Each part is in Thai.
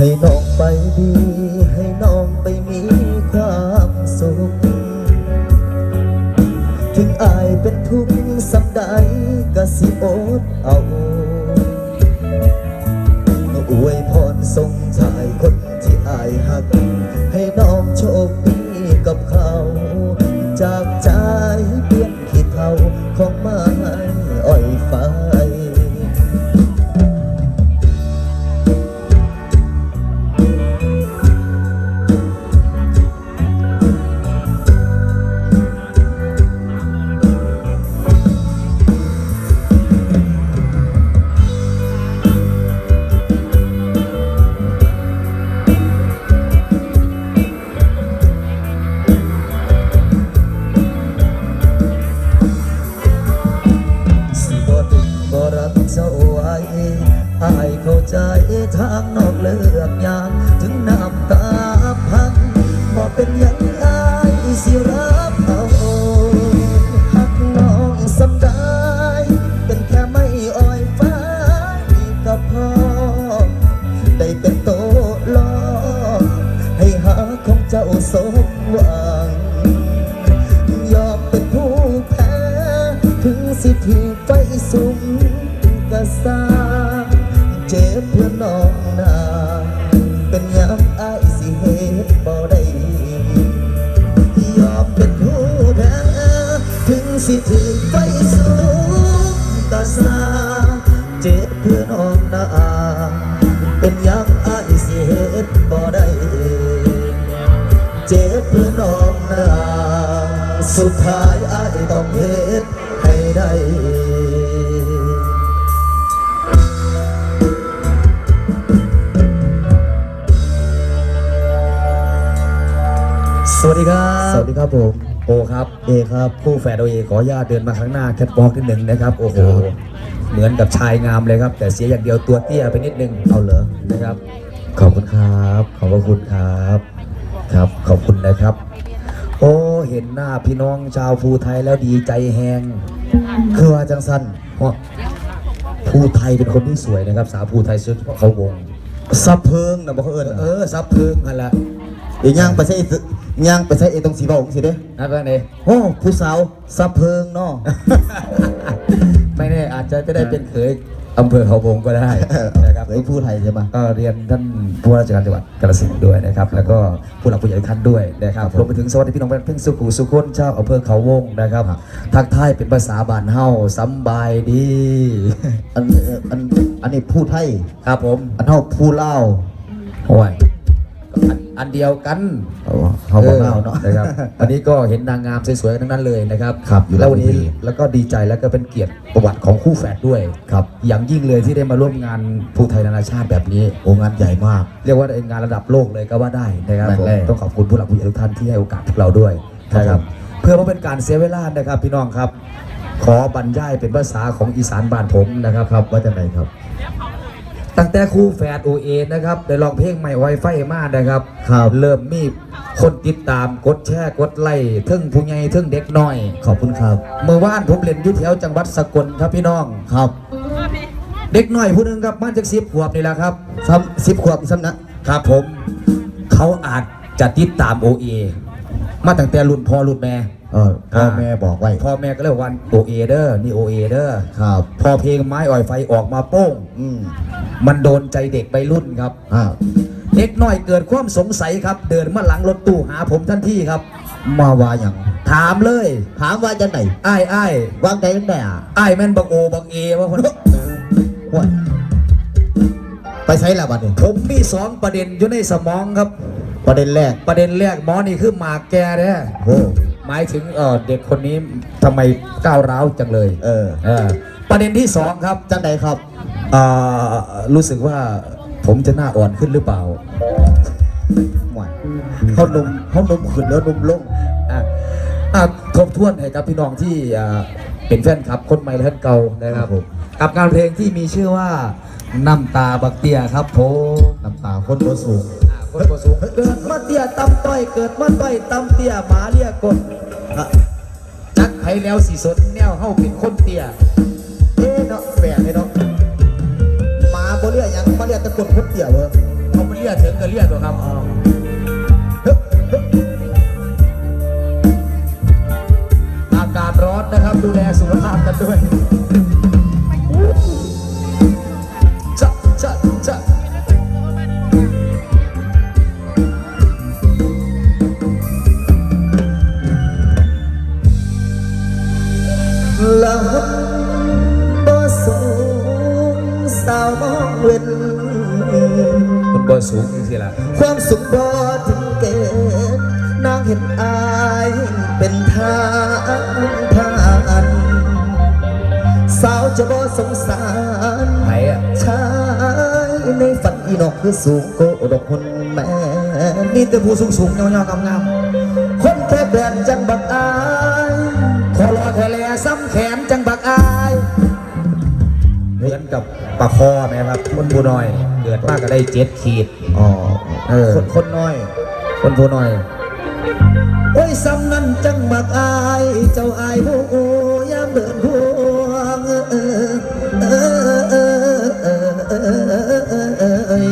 ให้น้องไปดี ให้น้องไปมีความสุข ถึงอายเป็นทุกข์สักใดก็สิอดเอาอวยพรส่งชายคนที่อายหัก บ่ได้ยอมเป็นผู้แพ้ถึงสิที่ไฟสุมกะสาเจ็บเพื่อน้องนาเป็นยังอายสิเหตุบ่ได้เจ็บเพื่อน้องนาสุดท้ายอายต้องเฮ็ด ครับเอครับคู่แฝดโอเอขออนุญาตเดินมาข้างหน้าแคทวอล์กนิดหนึ่งนะครับโอ้โหครับเหมือนกับชายงามเลยครับ แต่เสียอย่างเดียวตัวเตี้ยไปนิดนึงเอาเหรอนะครับ ขอบคุณครับขอบพระคุณครับครับขอบคุณนะครับ โอ้เห็นหน้าพี่น้องชาวภูไทยแล้วดีใจแหงคือว่าจังสั้นเพราะภูไทยเป็นคนที่สวยนะครับ สาวภูไทยเฉพาะเขาวงซับเพิงนะบอกเขาเอิญเออซับพึงกันละเดี๋ยวย่างไปใช้อีก ย่างไปใช้เอตรงสีบองสิเด้นั่นเป็นไงโอ้ผู้สาวซับเพิงเนาะไม่แน่อาจจะจะได้เป็นเขยอำเภอเขาวงก็ได้นะครับเฮ้ยผู้ไทยใช่ไหมก็เรียนท่านผู้ว่าราชการจังหวัดกาฬสินธุ์ด้วยนะครับแล้วก็ผู้หลักผู้ใหญ่ทุกท่านด้วยนะครับครับผมรวมไปถึงสวัสดีพี่น้องเพ่งสุขุสุขนเจ้าอำเภอเขาวงนะครับทักทายเป็นภาษาบ้านเฮาสำบายดีอันอันอันนี้ผู้ไทยครับผมอันเท่าผู้เล่าวโอ้ย อันอันเดียวกันเอาเขาบอกเล่าวเนาะนะครับอันนี้ก็เห็นนางงามสวยๆทั้งนั้นเลยนะครับครับอยู่แล้ววันนี้แล้วดีแล้วก็ดีใจแล้วก็เป็นเกียรติประวัติของคู่แฝดด้วยครับอย่างยิ่งเลยที่ได้มาร่วมงานภูไทยนานาชาติแบบนี้โอ้งานใหญ่มาก เรียกว่าเป็นงานระดับโลกเลยก็ว่าได้นะครับนั่นผมแหละต้องขอบคุณผู้หลักผู้ใหญ่ทุกท่านที่ให้โอกาสพวกเราด้วยครับนะครับเพื่อไม่เป็นการเสียเวลานะครับพี่น้องครับ ขอบรรยายเป็นภาษาของอีสานบ้านผมนะครับครับว่าจะไหนครับ ตั้งแต่ครูแฝดโอเอนะครับได้ลองเพลงใหม่ไวไฟมานะครับครับเริ่มมีคนติดตามกดแชร์กดไลค์ทึ่งผู้ใหญ่ทึ่งเด็กน้อย ขอบคุณครับ เมื่อวานผมเล่นอยุทธแถวจังหวัดสกลครับพี่น้องครับ เด็กน้อยผู้หนึงครับมาจากสิบขวบนี่แหละครับซ้ำสิบขวบซ้ำนะครับผม เขาอาจจะติดตาม OA มาตั้งแต่รุ่นพ่อรุ่นแม่ เออพ่อแม่บอกไว้พ่อแม่ก็เรียกว่า OA เด้อนี่ OA เด้อครับ พอเพลงไม้อ่อยไฟออกมาโป้งอืม มันโดนใจเด็กไปรุ่นครับอ่าเด็กน้อยเกิดความสงสัยครับ เดินมาหลังรถตู้หาผมทันทีครับ มาว่าอย่างถามเลย ถามว่าจะไหนอ้ายอ้ายวางใจตั้งแต่อะอ้ายแม่นบักโอบักเอว่าคนว่าไปใช้ละบัดนี้ผมมีสองประเด็นอยู่ในสมองครับ ประเด็นแรก ประเด็นแรกหมอนี่คือหมากแกแท้โอ้หมายถึงเออเด็กคนนี้ทำไมก้าวร้าวจังเลย เออเออประเด็นที่สองครับจังไหนครับเอ่อ รู้สึกว่าผมจะหน้าอ่อนขึ้นหรือเปล่าหวานเขานุ่มเขานุ่มขึ้นแล้วนุ่มลงอะอะทบทวนให้กับพี่น้องที่อ่าเป็นแฟนคลับ คนใหม่และท่านเก่านะครับครับผมกับงานเพลงที่มีชื่อว่าน้ำตาบักเตียครับผมน้ำตาคนตัวสูงอะคนบ่สูงเกิดมาเตี้ยตำต้อยเกิดมาต้อยตำเตี้ยหมาเรียกกดอะจักไผแล้วสีสนแนวเฮาเป็นคนเตี้ยเอ๊ะเนาะแปลกเลยเนาะ หมาบ่เรียกหยังมาเรียกตะกรุดพุทธเตี่ยเว้ยเขาไม่เรียกยถึงก็เลียตัวครับอากาศร้อนนะครับ ดูแลสุขภาพกันด้วยจะจะจะลำ ว้นมันบ่สูงจริงๆล่ะความสุขบ่ถึงเกณฑ์นางเห็นอายเป็นทางทานสาวจะบ่สงสารไหนอะชายในฝันอีนอกคือสูงโกดอกคนแม่นี่แต่ผู้สูงสูงๆยาวๆงามๆคนแค่แบนจังบักอาย ปลาคอไหมครับคนผู้น้อย เกิดมากก็ได้เจ็ดขีดอ๋อเออคนคนน้อย คนผู้น้อยโอ้ยซ้ำนั้นจังบักอาย เจ้าอายผู้ยามเดินพวงเออเออเออเออเออเออเออ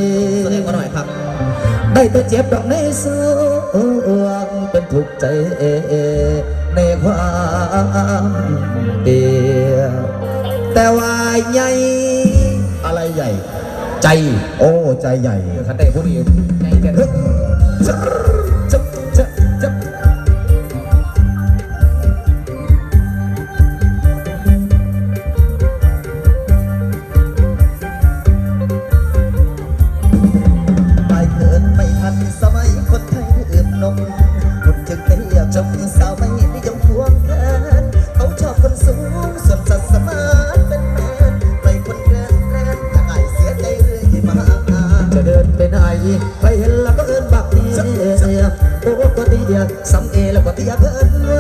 แสดงมาหน่อยครับ ได้แต่เจ็บดอกในสวงเป็นทุกข์ใจในความเดียวแต่ว่าใหญ่อะไรใหญ่ ใจ โอ้ ใจใหญ่ขันได้ผู้นี้ใไปไหนใครเห็นแล้วก็เอินบักเดียโอ้ก็ดีเดียสำเอแล้วก็เตียเพิ่น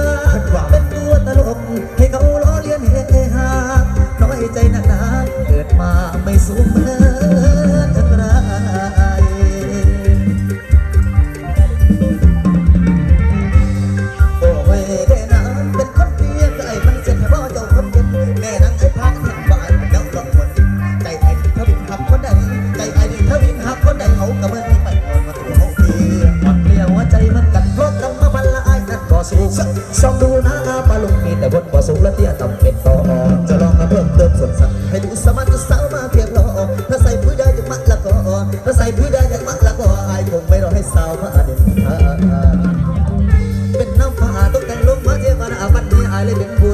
ถ้าใส่ผู้ใดจะมักละก็อายคงไม่รอให้สาวมาเด็นเป็นน้ำฟ้าตกแต่งลงมาเทียบกันอาบันนี้อายเลยเป็นผู้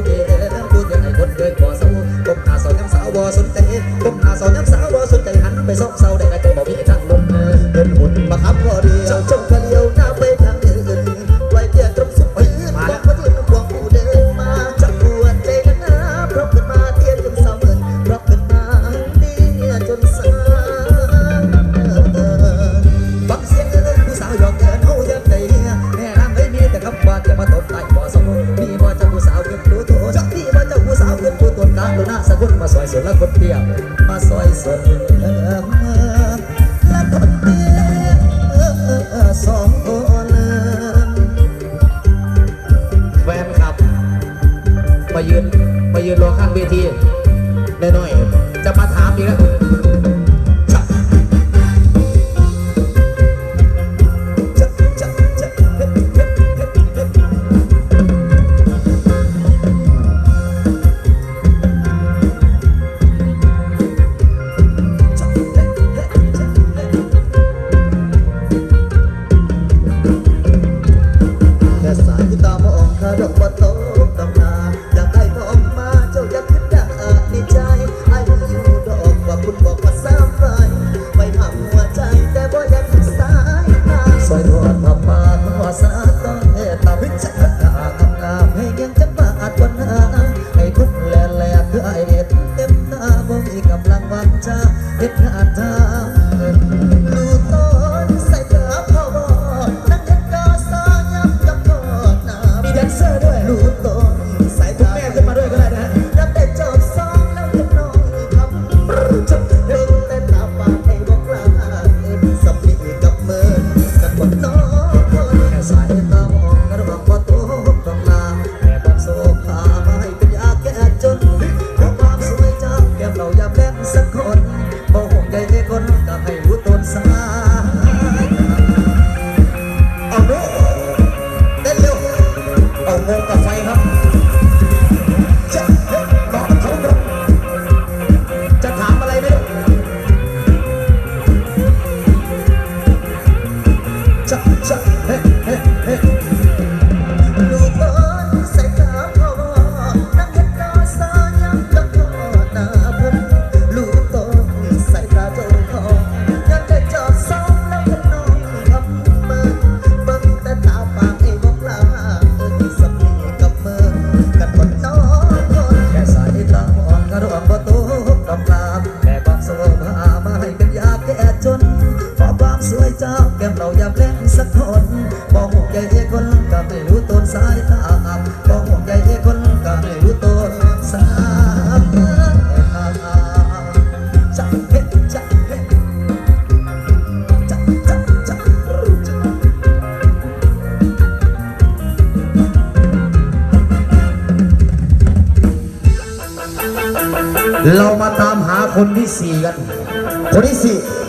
감사합니다.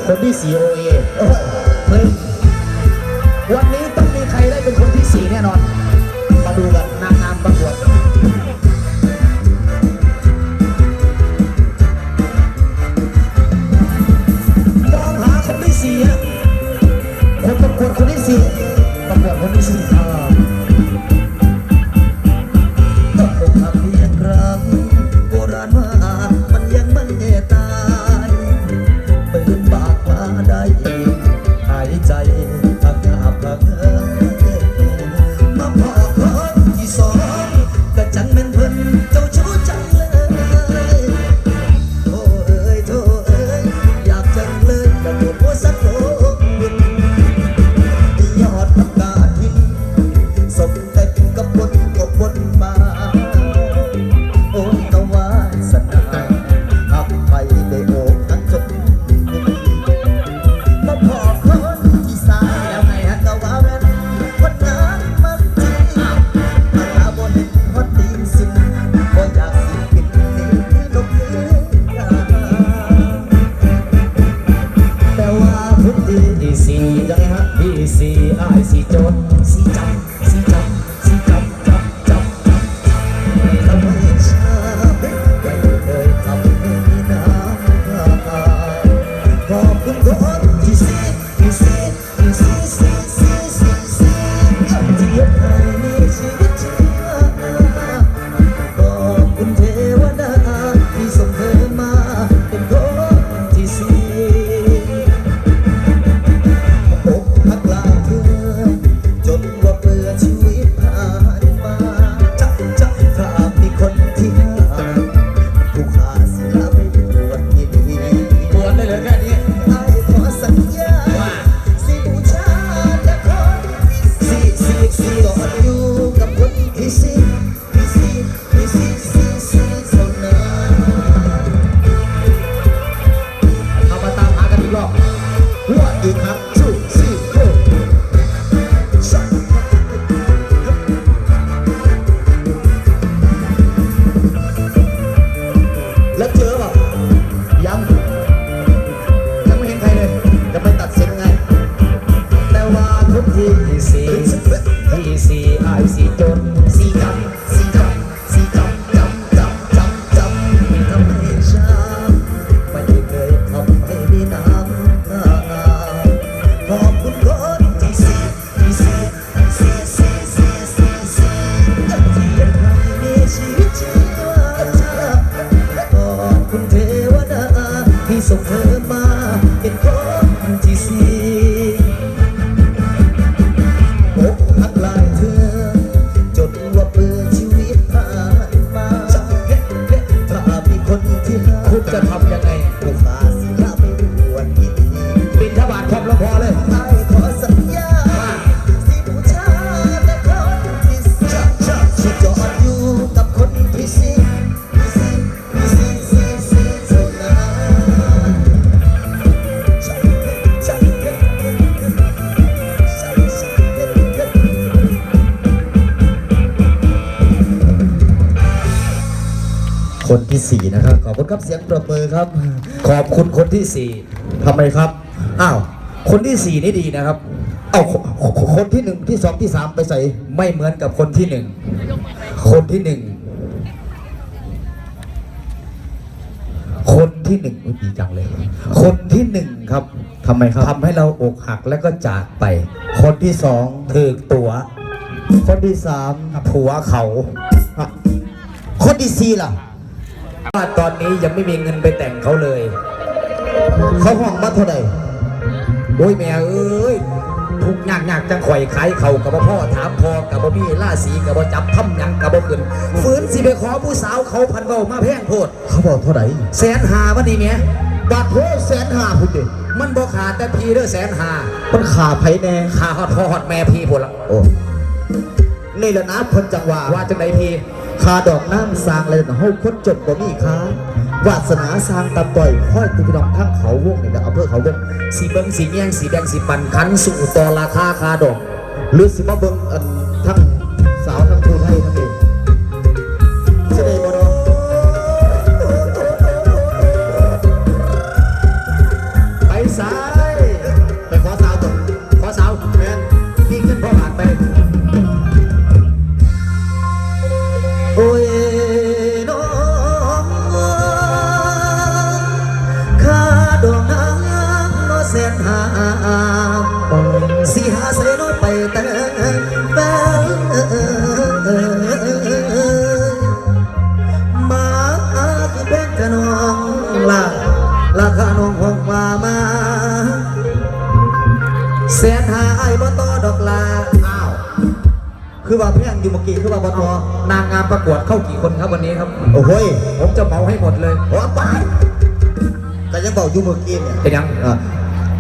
คนที่ 4 OA คนที่สี่นะครับ ขอบคุณครับเสียงประเมือครับ ขอบคุณคนที่สี่ทำไมครับ อ้าว คนที่สี่นี่ดีนะครับ เอาคนที่หนึ่งที่สองที่สามไปใส่ไม่เหมือนกับคนที่หนึ่ง คนที่หนึ่ง คนที่หนึ่งดีจังเลย คนที่หนึ่งครับทำไมครับทำให้เราอกหักแล้วก็จากไป คนที่สองถือตัว คนที่สามผัวเขา คนที่สี่ล่ะ ว่าตอนนี้ยังไม่มีเงินไปแต่งเขาเลย เขาห้องมาเท่าไหร่โอ้ยแม่เอ้ยทุกหนักหนักจังข่อยขายเข่ากับพ่อถามพอกับพี่ล่าสีกับจับทำยังกับบ่ขึ้นฝืนสิไปขอผู้สาวเขาพันเบามาแพงโพดเขาบอกเท่าไหร่แสนหาวันนี้เมียบักโหแสนหาพุ่นเดมันบอขาดแต่พีเด้อแสนหามันขาไผแน่ขาหอดพ่อหอดแม่พีพุ่นละโอ้นี่ละนะเพิ่นจังหวะว่าจังไหนพี คาดอกน้ำสางอะไรต่างเฮาคนจบบ่มีค้าวาสนาสางตะบต่อยห้อยตุ้พี่องทั้งเขาวงนี่แหลเอาเพื่อเขาวงสีเบิ้งสีเมียงสีแดงสีปันคันสู่ต่อราคาคาดอก หรือสิมาเบิ้งทั้งสาวทั้งทูไทยทั้ง งามประกวดเข้ากี่คนครับวันนี้ครับ โอ้ยผมจะเหมาให้หมดเลยโอ้ไปต่ยังบอกอยู่เมื่อกี้เนี่ยเป็นยัง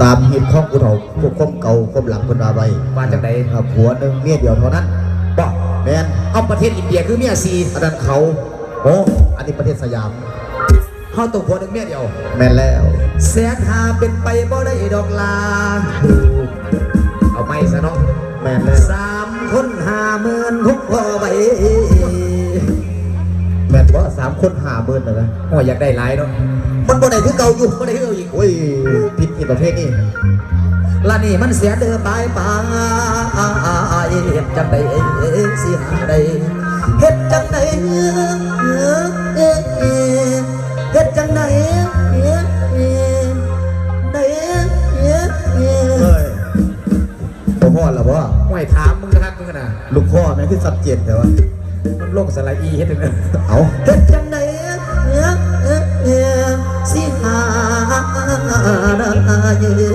ตามเหตุข้องกูเถาพวกคมเก่าคมหลังคนราไว้มาจากไหนครับผัวหนึ่งเมียเดียวเท่านั้นบอกแมนเอาประเทศอินเดียคือเมียซีอันนั้นเขาโอ้อันนี้ประเทศสยามเข้าตัวผัวหนึ่งเมียเดียว แมนแล้วแสนหาเป็นไปบ่ได้ดอกลาเอาไม่ซะเนาะแมนแล้วสามคนหาเมื่นทุกพ่อใบ ว่าสามคนหาเบิร์นอะไรโอ้ยอยากได้ไลน์เนาะมันบ่ได้คือเก่าอยู่บ่ได้คือเก่าอีกโอ้ยผิดอีกประเภทนี้ละนี่มันเสียเดิมไปไปจังไดสิหาได้เฮ็ดจังไดเฮ็ดจังได้พ่อหรอวะไม่ถามมึงทับมึงนะลูกพ่อแม่งคืสัตเจ็ดแต่ว่า โลกสลายอีเฮ็ดจังเอาเฮ็ดจังไดเนื้อเนื้สิหาได้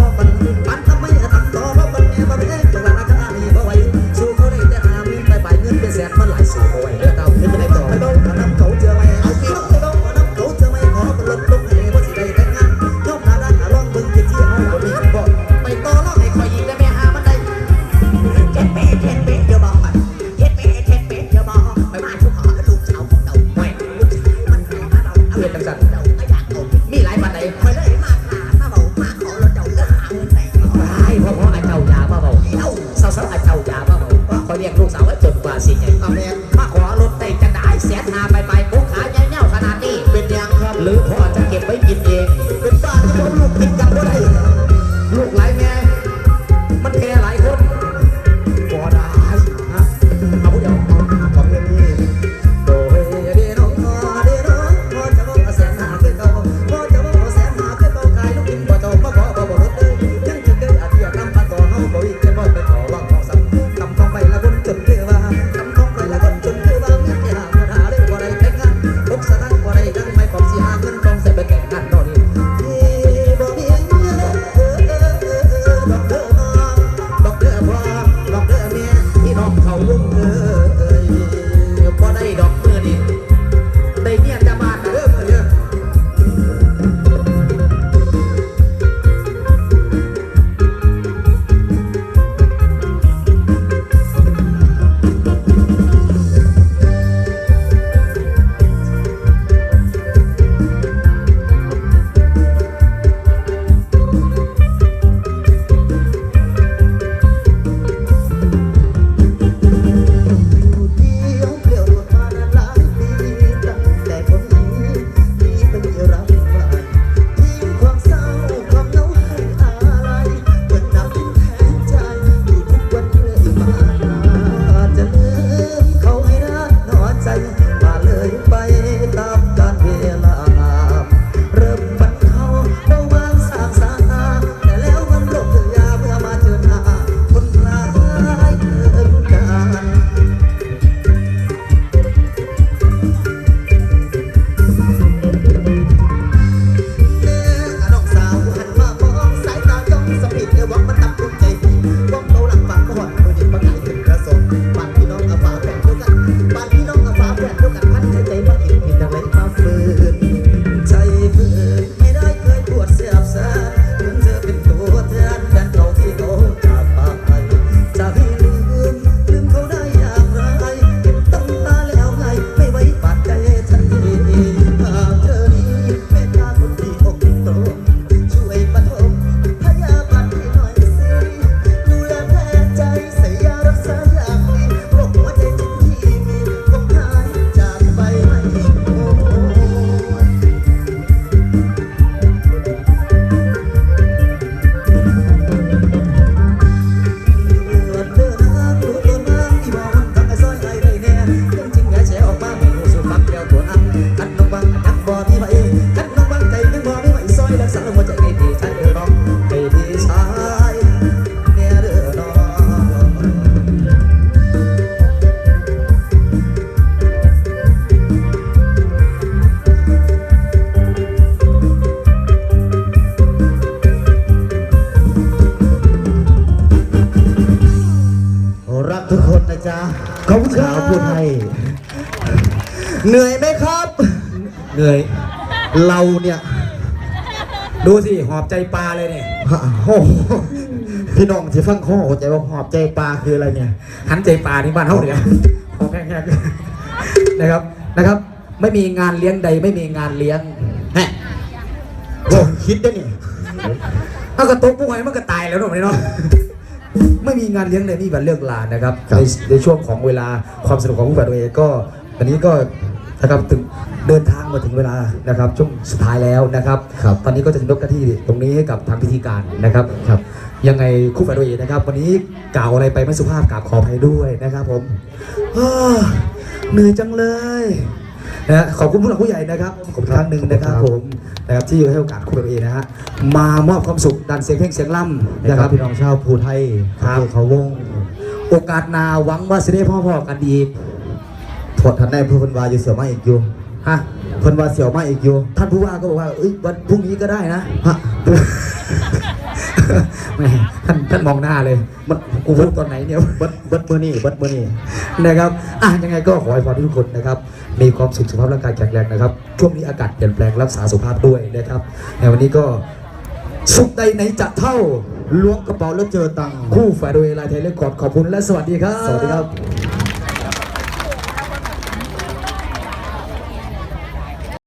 ว่ามันมัน เหนื่อยไหมครับ เหนื่อย เราเนี่ย ดูสิ หอบใจปลาเลยเนี่ยฮะโอ้โหพี่น้องที่ฟังข้อหัวใจว่าหอบใจปลาคืออะไรเนี่ย หันใจปลาที่บ้านเฮาเนี่ยหอบแห้งๆนะครับ นะครับ ไม่มีงานเลี้ยงใด ไม่มีงานเลี้ยงแฮะโอ้คิดได้นี่ถ้ากระตุกพวกไอ้มันก็ตายแล้วเนาะเนาะไม่มีงานเลี้ยงใดมีแบบเลิกลานะครับในในช่วงของเวลาความสนุกของผู้ฝ่ายตัวเองก็วันนี้ก็ นะครับถึงเดินทางมาถึงเวลานะครับช่วงสุดท้ายแล้วนะครับ ครับ ตอนนี้ก็จะยกหน้าที่ตรงนี้ให้กับทางพิธีการนะครับครับ ยังไงคู่ฝ่ายตัวเองนะครับ วันนี้กล่าวอะไรไปไม่สุภาพกราบขออภัยด้วยนะครับผมอ้าเหนื่อยจังเลยนะขอบคุณผู้หลักผู้ใหญ่นะครับขอบคุณครั้งหนึ่งนะครับผมนะครับที่ให้โอกาสคู่ฝ่ายตัวเองนะฮะมามอบความสุขดันเสียงเพลงเสียงล่ำนะนะคครัรับบพี่น้องชาวภูไทยครับอำเภอเขาวง โอกาสหนาหวังว่าจะได้พ่อๆกันอีก ถอดทันได้เพื่อเพิ่นวาอยู่เสือมาอีกอยู่ฮะเพิ่นวาเสียวมาอีกอยู่ ท่านผู้ว่าก็บอกว่าเอ้ยวันพรุ่งนี้ก็ได้นะฮะแหม่ท่านท่านมองหน้าเลยมันกูพูดตอนไหนเนี่ยเบิดเบิดมือนี่เบิดมือนี่นะครับอะยังไงก็ขอให้พรทุกคนนะครับ มีความสุขสุขภาพร่างกายแข็งแรงนะครับ ช่วงนี้อากาศเปลี่ยนแปลงรักษาสุขภาพด้วยนะครับในวันนี้ก็สุขใดไหนจะเท่าล้วงกระเป๋าแล้วเจอตังค์คู่ฝ่ายโดยลายไทยเลคคอร์ดขอบคุณและสวัสดีครับ สวัสดีครับ